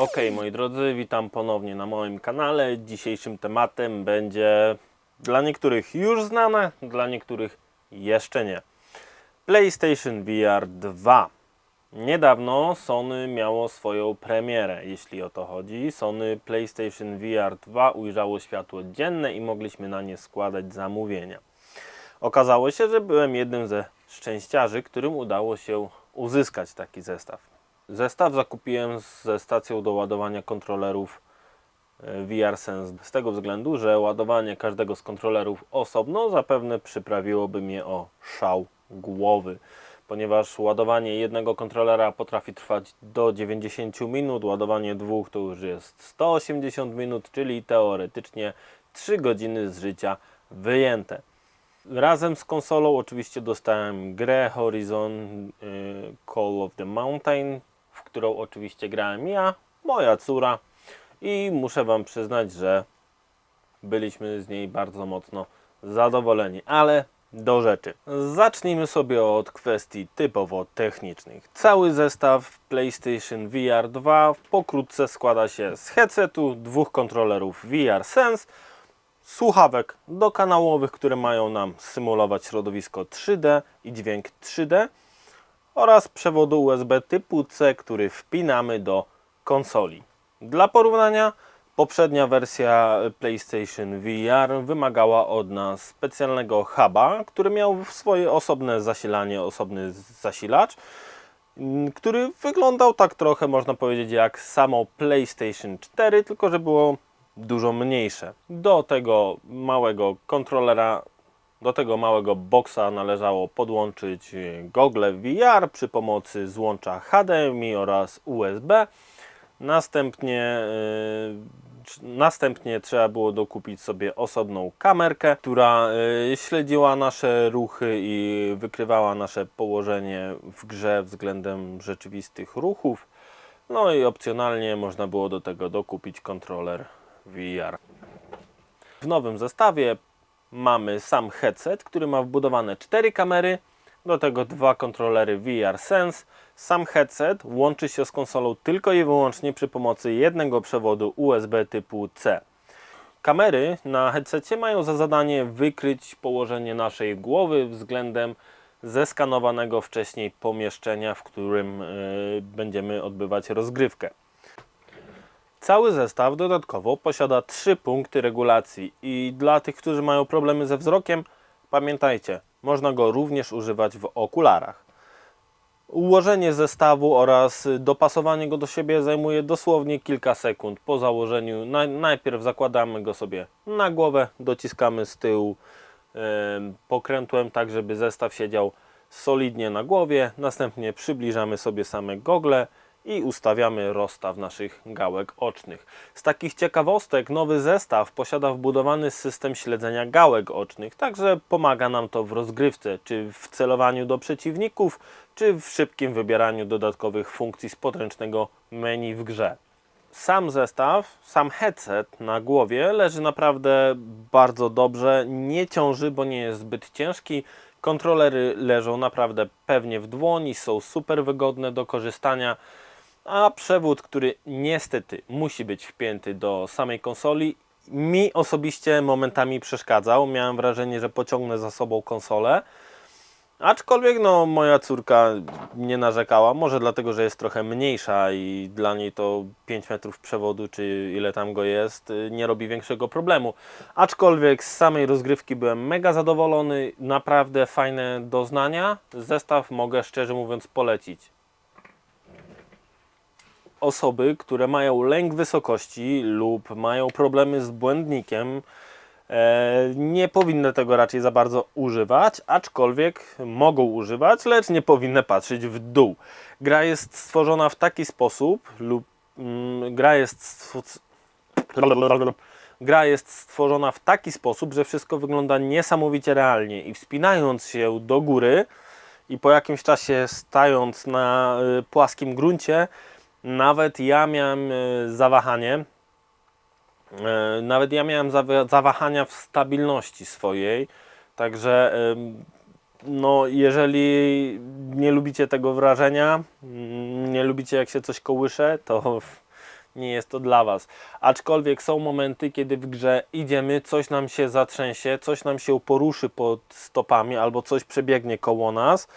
Ok, moi drodzy, witam ponownie na moim kanale. Dzisiejszym tematem będzie dla niektórych już znane, dla niektórych jeszcze nie. PlayStation VR 2. Niedawno Sony miało swoją premierę, jeśli o to chodzi. Sony PlayStation VR 2 ujrzało światło dzienne i mogliśmy na nie składać zamówienia. Okazało się, że byłem jednym ze szczęściarzy, którym udało się uzyskać taki zestaw. Zestaw zakupiłem ze stacją do ładowania kontrolerów e, VR Sense z tego względu, że ładowanie każdego z kontrolerów osobno zapewne przyprawiłoby mnie o szał głowy, ponieważ ładowanie jednego kontrolera potrafi trwać do 90 minut, ładowanie dwóch to już jest 180 minut, czyli teoretycznie 3 godziny z życia wyjęte. Razem z konsolą oczywiście dostałem grę Horizon y, Call of the Mountain, którą oczywiście grałem ja, moja córa i muszę Wam przyznać, że byliśmy z niej bardzo mocno zadowoleni, ale do rzeczy. Zacznijmy sobie od kwestii typowo technicznych. Cały zestaw PlayStation VR 2 pokrótce składa się z headsetu, dwóch kontrolerów VR Sense, słuchawek dokanałowych, które mają nam symulować środowisko 3D i dźwięk 3D oraz przewodu USB typu C, który wpinamy do konsoli. Dla porównania, poprzednia wersja PlayStation VR wymagała od nas specjalnego huba, który miał swoje osobne zasilanie, osobny zasilacz, mm, który wyglądał tak trochę, można powiedzieć, jak samo PlayStation 4, tylko że było dużo mniejsze. Do tego małego kontrolera do tego małego boxa należało podłączyć gogle VR przy pomocy złącza HDMI oraz USB. Następnie, yy, następnie trzeba było dokupić sobie osobną kamerkę, która yy, śledziła nasze ruchy i wykrywała nasze położenie w grze względem rzeczywistych ruchów. No i opcjonalnie można było do tego dokupić kontroler VR. W nowym zestawie mamy sam headset, który ma wbudowane cztery kamery, do tego dwa kontrolery VR Sense. Sam headset łączy się z konsolą tylko i wyłącznie przy pomocy jednego przewodu USB typu C. Kamery na headsetie mają za zadanie wykryć położenie naszej głowy względem zeskanowanego wcześniej pomieszczenia, w którym y, będziemy odbywać rozgrywkę. Cały zestaw dodatkowo posiada trzy punkty regulacji i dla tych, którzy mają problemy ze wzrokiem, pamiętajcie, można go również używać w okularach. Ułożenie zestawu oraz dopasowanie go do siebie zajmuje dosłownie kilka sekund po założeniu. Najpierw zakładamy go sobie na głowę, dociskamy z tyłu pokrętłem tak, żeby zestaw siedział solidnie na głowie. Następnie przybliżamy sobie same gogle i ustawiamy rozstaw naszych gałek ocznych. Z takich ciekawostek nowy zestaw posiada wbudowany system śledzenia gałek ocznych, także pomaga nam to w rozgrywce, czy w celowaniu do przeciwników, czy w szybkim wybieraniu dodatkowych funkcji z podręcznego menu w grze. Sam zestaw, sam headset na głowie leży naprawdę bardzo dobrze, nie ciąży, bo nie jest zbyt ciężki. Kontrolery leżą naprawdę pewnie w dłoni, są super wygodne do korzystania a przewód, który niestety musi być wpięty do samej konsoli, mi osobiście momentami przeszkadzał. Miałem wrażenie, że pociągnę za sobą konsolę. Aczkolwiek no, moja córka nie narzekała, może dlatego, że jest trochę mniejsza i dla niej to 5 metrów przewodu, czy ile tam go jest, nie robi większego problemu. Aczkolwiek z samej rozgrywki byłem mega zadowolony, naprawdę fajne doznania. Zestaw mogę szczerze mówiąc polecić osoby, które mają lęk wysokości lub mają problemy z błędnikiem, e, nie powinny tego raczej za bardzo używać, aczkolwiek mogą używać, lecz nie powinny patrzeć w dół. Gra jest stworzona w taki sposób, lub mm, gra jest gra jest stworzona w taki sposób, że wszystko wygląda niesamowicie realnie i wspinając się do góry i po jakimś czasie stając na y, płaskim gruncie, nawet ja miałem e, zawahanie, e, nawet ja miałem zawahania w stabilności swojej, także no, jeżeli nie lubicie tego wrażenia, mm, nie lubicie jak się coś kołysze, to nie jest to dla Was. Aczkolwiek są momenty, kiedy w grze idziemy, coś nam się zatrzęsie, coś nam się poruszy pod stopami albo coś przebiegnie koło nas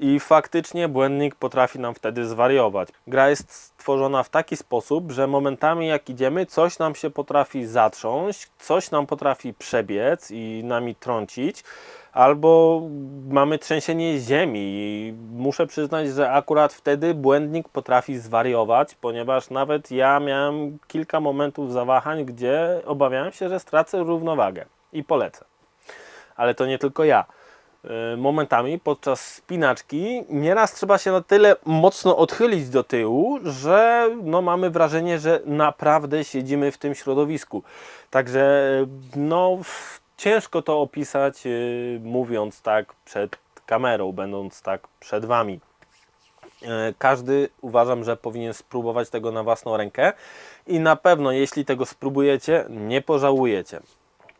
i faktycznie błędnik potrafi nam wtedy zwariować. Gra jest stworzona w taki sposób, że momentami jak idziemy, coś nam się potrafi zatrząść, coś nam potrafi przebiec i nami trącić, albo mamy trzęsienie ziemi i muszę przyznać, że akurat wtedy błędnik potrafi zwariować, ponieważ nawet ja miałem kilka momentów zawahań, gdzie obawiałem się, że stracę równowagę i polecę. Ale to nie tylko ja. Y, Momentami podczas spinaczki nieraz trzeba się na tyle mocno odchylić do tyłu, że no, mamy wrażenie, że naprawdę siedzimy w tym środowisku. Także no, ciężko to opisać, yy, mówiąc tak przed kamerą, będąc tak przed Wami. Każdy uważam, że powinien spróbować tego na własną rękę i na pewno, jeśli tego spróbujecie, nie pożałujecie.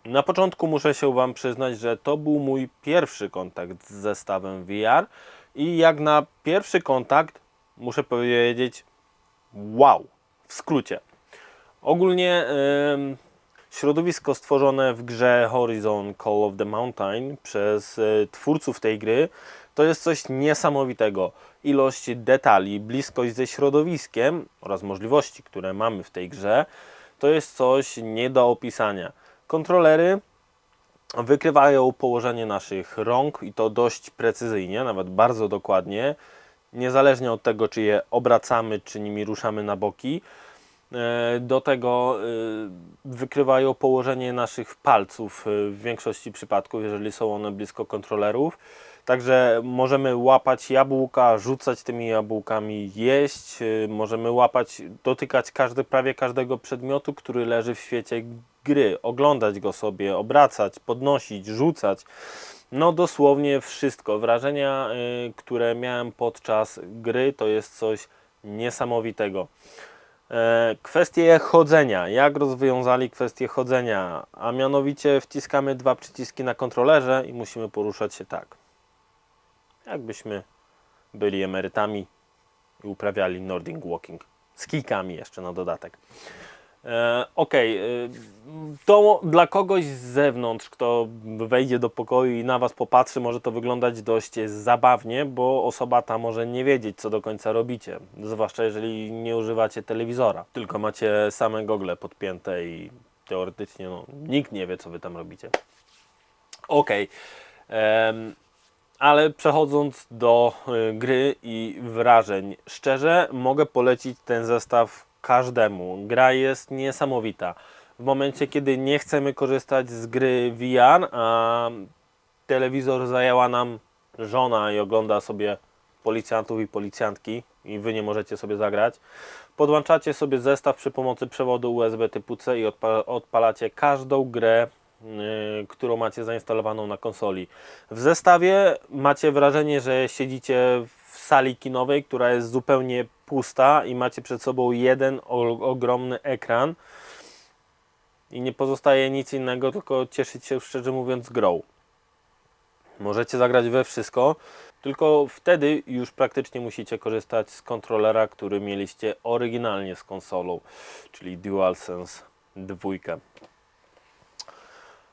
Na początku muszę się Wam przyznać, że to był mój pierwszy kontakt z zestawem VR i jak na pierwszy kontakt muszę powiedzieć wow, w skrócie. Ogólnie em, środowisko stworzone w grze Horizon Call of the Mountain przez e, twórców tej gry to jest coś niesamowitego. Ilość detali, bliskość ze środowiskiem oraz możliwości, które mamy w tej grze, to jest coś nie do opisania. Kontrolery wykrywają położenie naszych rąk i to dość precyzyjnie, nawet bardzo dokładnie, niezależnie od tego, czy je obracamy, czy nimi ruszamy na boki. E, Do tego e, wykrywają położenie naszych palców e, w większości przypadków, jeżeli są one blisko kontrolerów. Także możemy łapać jabłka, rzucać tymi jabłkami, jeść, e, możemy łapać, dotykać każdy, prawie każdego przedmiotu, który leży w świecie gry, oglądać go sobie, obracać, podnosić, rzucać. No dosłownie wszystko. Wrażenia, y, które miałem podczas gry, to jest coś niesamowitego. E, Kwestie chodzenia. Jak rozwiązali kwestię chodzenia? A mianowicie wciskamy dwa przyciski na kontrolerze i musimy poruszać się tak. Jakbyśmy byli emerytami i uprawiali Nordic Walking. Z kijkami jeszcze na dodatek. E, Okej, y, to dla kogoś z zewnątrz, kto wejdzie do pokoju i na Was popatrzy, może to wyglądać dość zabawnie, bo osoba ta może nie wiedzieć, co do końca robicie. Zwłaszcza jeżeli nie używacie telewizora, tylko macie same gogle podpięte i teoretycznie no, nikt nie wie, co Wy tam robicie. Okej. em, ale przechodząc do y, gry i wrażeń, szczerze mogę polecić ten zestaw każdemu. Gra jest niesamowita. W momencie, kiedy nie chcemy korzystać z gry VR, a telewizor zajęła nam żona i ogląda sobie policjantów i policjantki i wy nie możecie sobie zagrać, podłączacie sobie zestaw przy pomocy przewodu USB typu C i odpa- odpalacie każdą grę którą macie zainstalowaną na konsoli. W zestawie macie wrażenie, że siedzicie w sali kinowej, która jest zupełnie pusta i macie przed sobą jeden ogromny ekran i nie pozostaje nic innego, tylko cieszyć się szczerze mówiąc grą. Możecie zagrać we wszystko, tylko wtedy już praktycznie musicie korzystać z kontrolera, który mieliście oryginalnie z konsolą, czyli DualSense 2.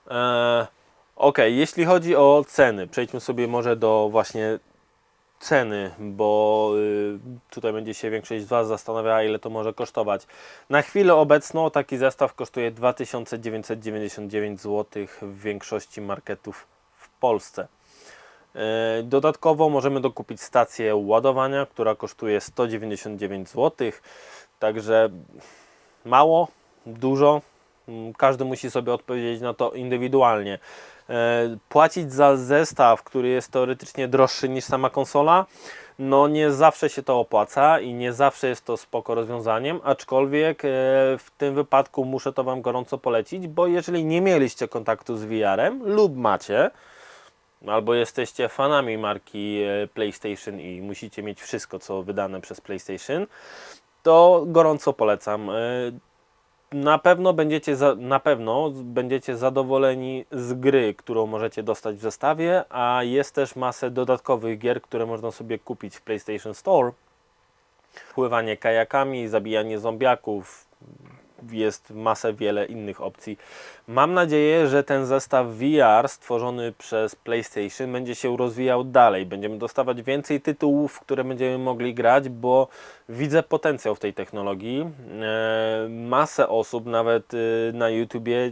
Eee, ok, jeśli chodzi o ceny, przejdźmy sobie może do właśnie ceny, bo y, tutaj będzie się większość z Was zastanawiała, ile to może kosztować. Na chwilę obecną taki zestaw kosztuje 2999 zł w większości marketów w Polsce. E, Dodatkowo możemy dokupić stację ładowania, która kosztuje 199 zł. Także mało, dużo. Mm, Każdy musi sobie odpowiedzieć na to indywidualnie. E, Płacić za zestaw, który jest teoretycznie droższy niż sama konsola, no nie zawsze się to opłaca i nie zawsze jest to spoko rozwiązaniem, aczkolwiek e, w tym wypadku muszę to Wam gorąco polecić, bo jeżeli nie mieliście kontaktu z VR-em lub macie, albo jesteście fanami marki e, PlayStation i musicie mieć wszystko, co wydane przez PlayStation, to gorąco polecam. Na pewno będziecie, za, na pewno będziecie zadowoleni z gry, którą możecie dostać w zestawie, a jest też masę dodatkowych gier, które można sobie kupić w PlayStation Store. pływanie kajakami, zabijanie zombiaków, jest masę wiele innych opcji. Mam nadzieję, że ten zestaw VR stworzony przez PlayStation będzie się rozwijał dalej. Będziemy dostawać więcej tytułów, w które będziemy mogli grać, bo widzę potencjał w tej technologii. E, masę osób, nawet y, na YouTubie,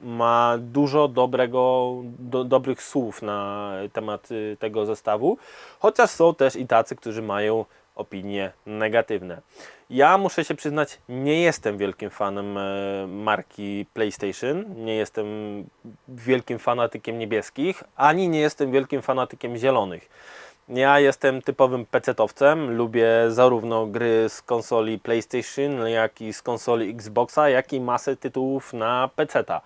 ma dużo dobrego, do, dobrych słów na temat y, tego zestawu, chociaż są też i tacy, którzy mają opinie negatywne. Ja muszę się przyznać, nie jestem wielkim fanem e, marki PlayStation, nie jestem wielkim fanatykiem niebieskich, ani nie jestem wielkim fanatykiem zielonych. Ja jestem typowym PC-towcem, lubię zarówno gry z konsoli PlayStation, jak i z konsoli Xboxa, jak i masę tytułów na PC-ta.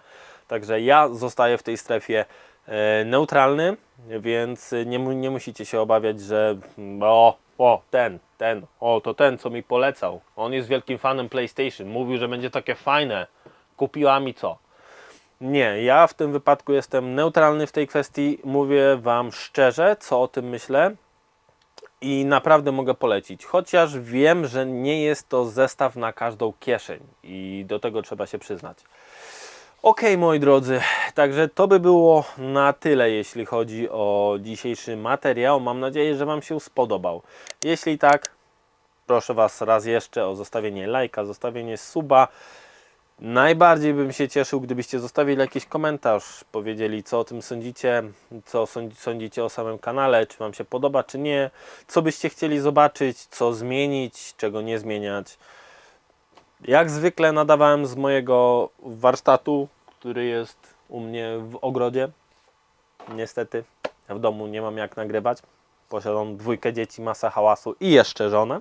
Także ja zostaję w tej strefie e, neutralny, więc nie, nie musicie się obawiać, że o, o, ten, ten, o, to ten, co mi polecał. On jest wielkim fanem PlayStation, mówił, że będzie takie fajne. Kupiła mi co? Nie, ja w tym wypadku jestem neutralny w tej kwestii. Mówię Wam szczerze, co o tym myślę i naprawdę mogę polecić. Chociaż wiem, że nie jest to zestaw na każdą kieszeń i do tego trzeba się przyznać. Ok, moi drodzy, także to by było na tyle, jeśli chodzi o dzisiejszy materiał. Mam nadzieję, że Wam się spodobał. Jeśli tak, proszę Was raz jeszcze o zostawienie lajka, zostawienie suba. Najbardziej bym się cieszył, gdybyście zostawili jakiś komentarz, powiedzieli co o tym sądzicie, co sądzi- sądzicie o samym kanale, czy Wam się podoba, czy nie, co byście chcieli zobaczyć, co zmienić, czego nie zmieniać. Jak zwykle nadawałem z mojego warsztatu, który jest u mnie w ogrodzie. Niestety w domu nie mam jak nagrywać. Posiadam dwójkę dzieci, masę hałasu i jeszcze żonę.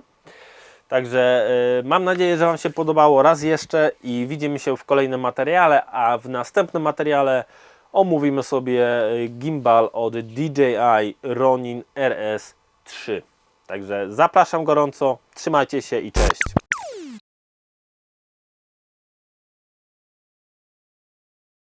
Także y, mam nadzieję, że Wam się podobało raz jeszcze i widzimy się w kolejnym materiale, a w następnym materiale omówimy sobie y, gimbal od DJI Ronin RS3. Także zapraszam gorąco, trzymajcie się i cześć.